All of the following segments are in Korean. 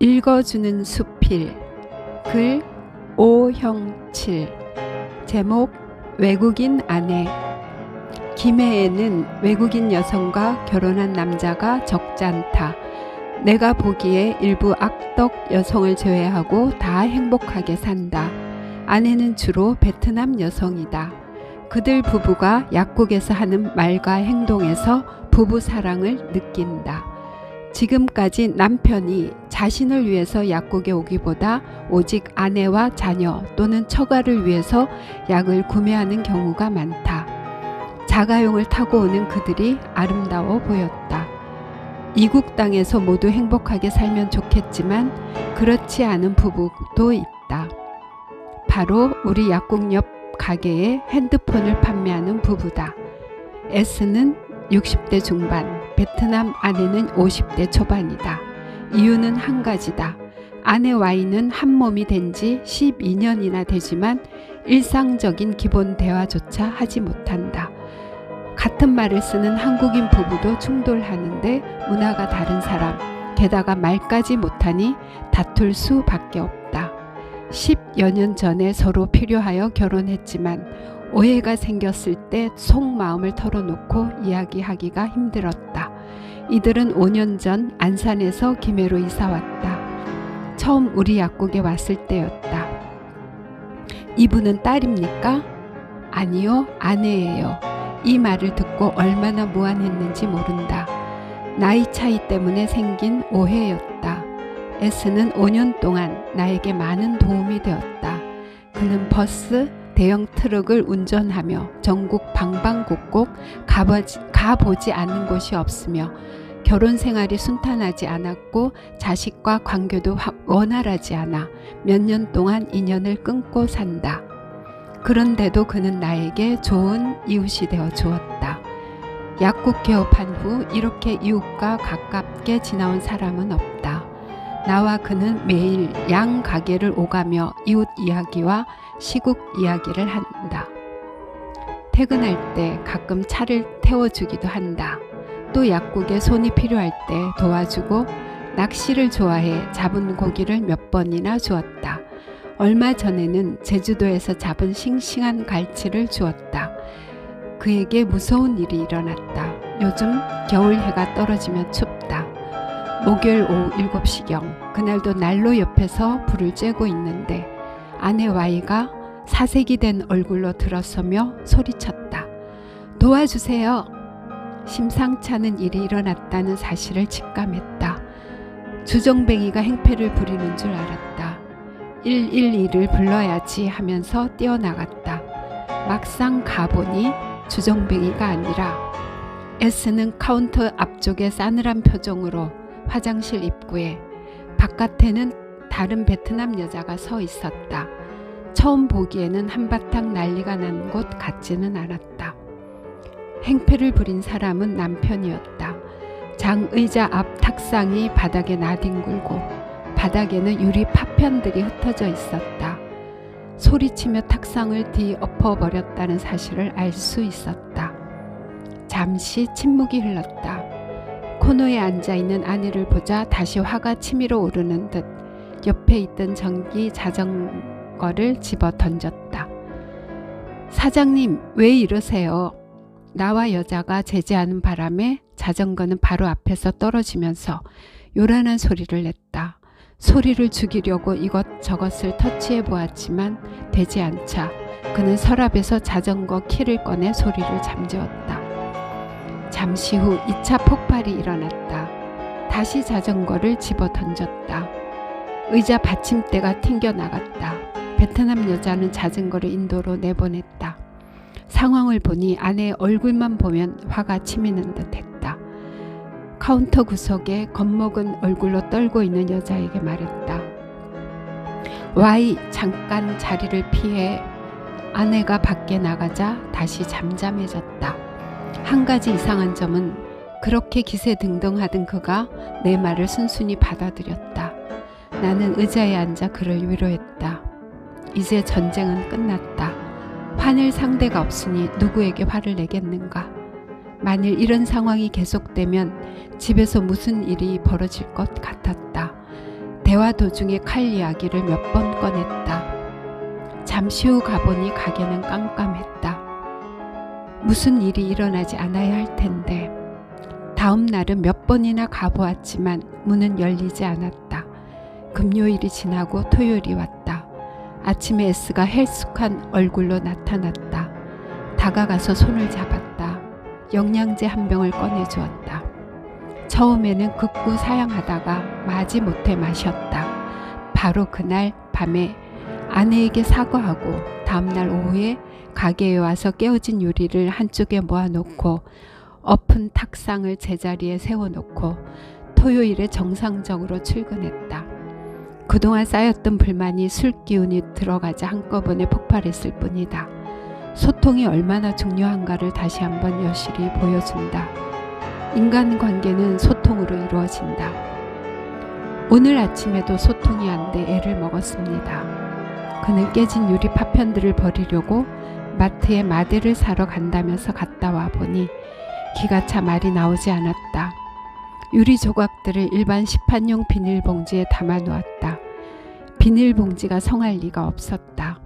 읽어주는 수필 글 오형칠 제목 외국인 아내 김해에는 외국인 여성과 결혼한 남자가 적지 않다. 내가 보기에 일부 악덕 여성을 제외하고 다 행복하게 산다. 아내는 주로 베트남 여성이다. 그들 부부가 약국에서 하는 말과 행동에서 부부 사랑을 느낀다. 지금까지 남편이 자신을 위해서 약국에 오기보다 오직 아내와 자녀 또는 처가를 위해서 약을 구매하는 경우가 많다. 자가용을 타고 오는 그들이 아름다워 보였다. 이국 땅에서 모두 행복하게 살면 좋겠지만 그렇지 않은 부부도 있다. 바로 우리 약국 옆 가게에 핸드폰을 판매하는 부부다. S는 60대 중반, 베트남 아내는 50대 초반이다. 이유는 한 가지다. 아내 Y는 한 몸이 된 지 12년이나 되지만 일상적인 기본 대화조차 하지 못한다. 같은 말을 쓰는 한국인 부부도 충돌하는데 문화가 다른 사람, 게다가 말까지 못하니 다툴 수밖에 없다. 10여 년 전에 서로 필요하여 결혼했지만 오해가 생겼을 때 속마음을 털어놓고 이야기하기가 힘들었다. 이들은 5년 전 안산에서 김해로 이사 왔다. 처음 우리 약국에 왔을 때였다. 이분은 딸입니까? 아니요, 아내예요. 이 말을 듣고 얼마나 무안했는지 모른다. 나이 차이 때문에 생긴 오해였다. S는 5년 동안 나에게 많은 도움이 되었다. 그는 버스, 대형 트럭을 운전하며 전국 방방곡곡 가보지, 가보지 않는 곳이 없으며 결혼 생활이 순탄하지 않았고 자식과 관계도 원활하지 않아 몇 년 동안 인연을 끊고 산다. 그런데도 그는 나에게 좋은 이웃이 되어 주었다. 약국 개업한 후 이렇게 이웃과 가깝게 지나온 사람은 없다. 나와 그는 매일 양 가게를 오가며 이웃 이야기와 시국 이야기를 한다. 퇴근할 때 가끔 차를 태워주기도 한다. 또 약국에 손이 필요할 때 도와주고 낚시를 좋아해 잡은 고기를 몇 번이나 주었다. 얼마 전에는 제주도에서 잡은 싱싱한 갈치를 주었다. 그에게 무서운 일이 일어났다. 요즘 겨울 해가 떨어지면 춥다. 목요일 오후 7시경 그날도 난로 옆에서 불을 쬐고 있는데 아내 Y가 사색이 된 얼굴로 들어서며 소리쳤다. 도와주세요. 심상찮은 일이 일어났다는 사실을 직감했다. 주정뱅이가 행패를 부리는 줄 알았다. 112를 불러야지 하면서 뛰어나갔다. 막상 가보니 주정뱅이가 아니라 S는 카운터 앞쪽에 싸늘한 표정으로 화장실 입구에 바깥에는 다른 베트남 여자가 서 있었다. 처음 보기에는 한바탕 난리가 난 곳 같지는 않았다. 행패를 부린 사람은 남편이었다. 장의자 앞 탁상이 바닥에 나뒹굴고 바닥에는 유리 파편들이 흩어져 있었다. 소리치며 탁상을 뒤엎어 버렸다는 사실을 알 수 있었다. 잠시 침묵이 흘렀다. 코너에 앉아 있는 아내를 보자 다시 화가 치밀어 오르는 듯 옆에 있던 전기 자전거를 집어 던졌다. 사장님, 왜 이러세요? 나와 여자가 제지하는 바람에 자전거는 바로 앞에서 떨어지면서 요란한 소리를 냈다. 소리를 죽이려고 이것저것을 터치해 보았지만 되지 않자 그는 서랍에서 자전거 키를 꺼내 소리를 잠재웠다. 잠시 후 2차 폭발이 일어났다. 다시 자전거를 집어 던졌다. 의자 받침대가 튕겨 나갔다. 베트남 여자는 자전거를 인도로 내보냈다. 상황을 보니 아내의 얼굴만 보면 화가 치미는 듯 했다. 카운터 구석에 겁먹은 얼굴로 떨고 있는 여자에게 말했다. Y 잠깐 자리를 피해 아내가 밖에 나가자 다시 잠잠해졌다. 한 가지 이상한 점은 그렇게 기세 등등하던 그가 내 말을 순순히 받아들였다. 나는 의자에 앉아 그를 위로했다. 이제 전쟁은 끝났다. 화낼 상대가 없으니 누구에게 화를 내겠는가? 만일 이런 상황이 계속되면 집에서 무슨 일이 벌어질 것 같았다. 대화 도중에 칼 이야기를 몇 번 꺼냈다. 잠시 후 가보니 가게는 깜깜했다. 무슨 일이 일어나지 않아야 할 텐데. 다음 날은 몇 번이나 가보았지만 문은 열리지 않았다. 금요일이 지나고 토요일이 왔다. 아침에 S가 헬쑥한 얼굴로 나타났다. 다가가서 손을 잡았다. 영양제 한 병을 꺼내 주었다. 처음에는 극구 사양하다가 마지 못해 마셨다. 바로 그날 밤에 아내에게 사과하고 다음날 오후에 가게에 와서 깨어진 요리를 한쪽에 모아놓고 엎은 탁상을 제자리에 세워놓고 토요일에 정상적으로 출근했다. 그동안 쌓였던 불만이 술 기운이 들어가자 한꺼번에 폭발했을 뿐이다. 소통이 얼마나 중요한가를 다시 한번 여실히 보여준다. 인간관계는 소통으로 이루어진다. 오늘 아침에도 소통이 안 돼 애를 먹었습니다. 그는 깨진 유리 파편들을 버리려고 마트에 마대를 사러 간다면서 갔다 와 보니 기가 차 말이 나오지 않았다. 유리 조각들을 일반 시판용 비닐봉지에 담아 놓았다. 비닐봉지가 성할 리가 없었다.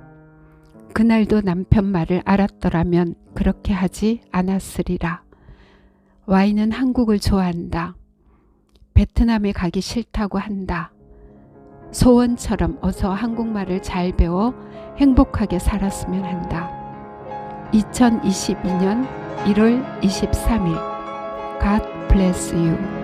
그날도 남편 말을 알았더라면 그렇게 하지 않았으리라. 와인은 한국을 좋아한다. 베트남에 가기 싫다고 한다. 소원처럼 어서 한국말을 잘 배워 행복하게 살았으면 한다. 2022년 1월 23일 God bless you.